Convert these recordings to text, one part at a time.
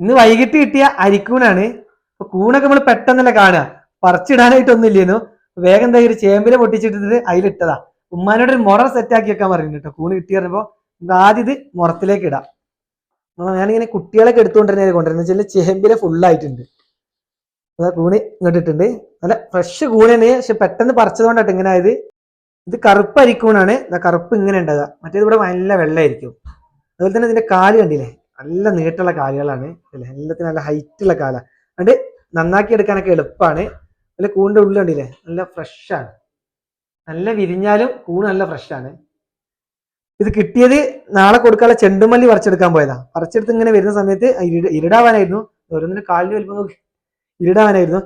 ഇന്ന് വൈകിട്ട് കിട്ടിയ അരിക്കൂണാണ് അപ്പൊ കൂണൊക്കെ നമ്മൾ പെട്ടെന്നല്ല കാണുക. പറിച്ചിടാനായിട്ടൊന്നും ഇല്ലേന്നു വേഗം എന്താ ഒരു ചേമ്പിലെ പൊട്ടിച്ചിട്ടിട്ട് അതിലിട്ടതാ. ഉമ്മാനോട് ഒരു മുറ സെറ്റ് ആക്കി വെക്കാൻ പറയുന്നു കേട്ടോ. കൂണ് കിട്ടി ഇത് ആദ്യം ഇത് മുറത്തിലേക്ക് ഇടാം. ഞാനിങ്ങനെ കുട്ടികളൊക്കെ എടുത്തുകൊണ്ടിരുന്ന കൊണ്ടുവരുന്നത് വെച്ചാൽ ചേമ്പിലെ ഫുള്ളായിട്ടുണ്ട് അതാ കൂണ് ഇങ്ങോട്ടിട്ടുണ്ട് നല്ല ഫ്രഷ് കൂണാണ്. പക്ഷെ പെട്ടെന്ന് പറിച്ചതുകൊണ്ടാണ് ഇങ്ങനെ ആയത്. ഇത് കറുപ്പ് അരിക്കൂണാണ്. കറുപ്പ് ഇങ്ങനെ ഉണ്ടാകുക മറ്റേത് ഇവിടെ നല്ല വെള്ളമായിരിക്കും അതുപോലെ തന്നെ ഇതിന്റെ കാൽ കണ്ടില്ലേ? നല്ല നീട്ടുള്ള കാലുകളാണ്. അല്ലേ? എല്ലാത്തിനും നല്ല ഹൈറ്റ് ഉള്ള കാല. അതുകൊണ്ട് നന്നാക്കി എടുക്കാനൊക്കെ എളുപ്പമാണ് നല്ല കൂണിന്റെ ഉള്ളിലുണ്ടല്ലേ നല്ല ഫ്രഷ് ആണ്. നല്ല വിരിഞ്ഞാലും കൂണ് നല്ല ഫ്രഷ് ആണ്. ഇത് കിട്ടിയത് നാളെ കൊടുക്കാനുള്ള ചെണ്ടുമല്ലി പറിച്ചെടുക്കാൻ പോയതാ. പറിച്ചെടുത്ത് ഇങ്ങനെ വരുന്ന സമയത്ത് ഇരുടാവാനായിരുന്നു. ഓരോന്നിന് കാലിന് വലിപ്പം നോക്കി ഇരിടാവാനായിരുന്നു.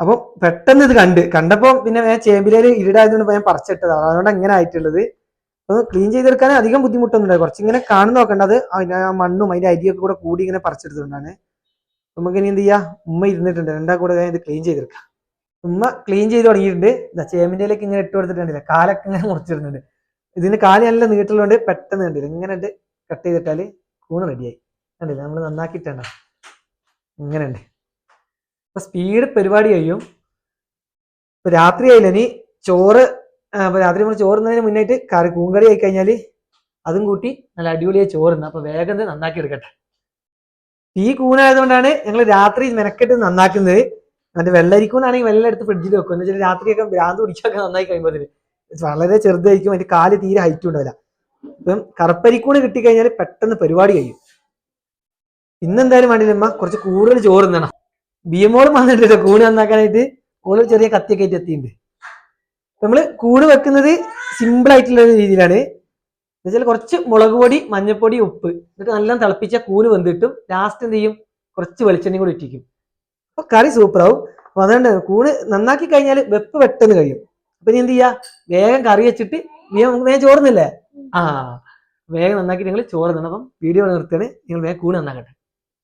അപ്പം പെട്ടെന്ന് ഇത് കണ്ട് കണ്ടപ്പോ പിന്നെ ഞാൻ ചേമ്പിലേൽ ഇരുടായതുകൊണ്ട് ഞാൻ പറിച്ചിട്ടതാണ് അതുകൊണ്ട് എങ്ങനെ ആയിട്ടുള്ളത്. അപ്പൊ ക്ലീൻ ചെയ്തെടുക്കാൻ അധികം ബുദ്ധിമുട്ടൊന്നും ഉണ്ടായി കുറച്ച് ഇങ്ങനെ കാണുന്ന നോക്കേണ്ടത് അതിന് ആ മണ്ണും അതിന്റെ അരിയൊക്കെ കൂടെ കൂടി ഇങ്ങനെ പറിച്ചെടുത്തുകൊണ്ടാണ് നമുക്ക് ഇനി എന്ത് ചെയ്യാ? ഉമ്മ ഇരുന്നിട്ടുണ്ട്. രണ്ടാ കൂടെ ഇത് ക്ലീൻ ചെയ്തെടുക്കാം. ഉമ്മ ക്ലീൻ ചെയ്ത് തുടങ്ങിയിട്ടുണ്ട്. എന്താ ചേമ്പിന്റെയിലേക്ക് ഇങ്ങനെ ഇട്ട് കൊടുത്തിട്ടുണ്ടല്ലേ? കാലൊക്കെ ഇങ്ങനെ മുറിച്ചിടുന്നുണ്ട്. ഇതിന് കാൽ നല്ല നീട്ടുള്ളതുകൊണ്ട് പെട്ടെന്ന് കണ്ടില്ല? ഇങ്ങനെ കട്ട് ചെയ്തിട്ടാൽ കൂണ് റെഡിയായി കണ്ടില്ല? നമ്മൾ നന്നാക്കിയിട്ടുണ്ട്. ഇങ്ങനെ ഉണ്ട് അപ്പൊ സ്പീഡ് പരിപാടി കഴിയും. രാത്രി ആയില്ല? ഇനി ചോറ് രാത്രി നമ്മൾ ചോറുന്നതിന് മുന്നായിട്ട് കറി കൂങ്കറി ആയി കഴിഞ്ഞാൽ അതും കൂട്ടി നല്ല അടിപൊളിയായി ചോറുന്ന. അപ്പൊ വേഗം നന്നാക്കി എടുക്കട്ടെ. തീ കൂണായതുകൊണ്ടാണ് ഞങ്ങൾ രാത്രി മെനക്കെട്ട് നന്നാക്കുന്നത്. അതിന്റെ വെള്ളരിക്കൂന്നാണെങ്കിൽ വെള്ളം എടുത്ത് ഫ്രിഡ്ജിൽ വെക്കും. എന്ന് വെച്ചാൽ രാത്രിയൊക്കെ ഭ്രാന്ത് പിടിച്ചൊക്കെ നന്നായി കഴിയുമ്പോൾ വളരെ ചെറുതായിരിക്കും. അതിന്റെ കാൽ തീരെ ഹൈറ്റ് ഉണ്ടാവില്ല. ഇപ്പം കറുപ്പരിക്കൂണ് കിട്ടിക്കഴിഞ്ഞാൽ പെട്ടെന്ന് പരിപാടി കഴിയും. ഇന്നെന്തായാലും വേണ്ടിയില്ല അമ്മ കുറച്ച് കൂടുതൽ ചോറ് തിന്നണം. ബിയമോളും വന്നിട്ടില്ല കൂണ് നന്നാക്കാനായിട്ട്. കൂടുതൽ ചെറിയ കത്തിയൊക്കെ ആയിട്ട് എത്തിയിട്ടുണ്ട്. നമ്മൾ കൂട് വെക്കുന്നത് സിമ്പിൾ ആയിട്ടുള്ള ഒരു രീതിയിലാണ്. എന്നുവെച്ചാൽ കുറച്ച് മുളക് പൊടി മഞ്ഞൾപ്പൊടി ഉപ്പ്. എന്നിട്ട് നല്ല തിളപ്പിച്ച കൂന് വെന്തിട്ടും ലാസ്റ്റ് എന്ത് ചെയ്യും? കുറച്ച് വെളിച്ചെണ്ണയും കൂടി ഇട്ടിക്കും അപ്പൊ കറി സൂപ്പറാവും അപ്പൊ അതുകൊണ്ട് കൂണ് നന്നാക്കി കഴിഞ്ഞാൽ വെപ്പ് പെട്ടെന്ന് കഴിയും. അപ്പൊ ഇനി എന്ത് ചെയ്യാ? വേഗം കറി വെച്ചിട്ട് വേഗം വേഗം ചോറുന്നില്ലേ? ആ വേഗം നന്നാക്കി നിങ്ങൾ ചോറ് തിന്നപ്പം വീഡിയോ നിർത്തിയാണ് നിങ്ങൾ വേഗം കൂണ് നന്നാക്കട്ടെ.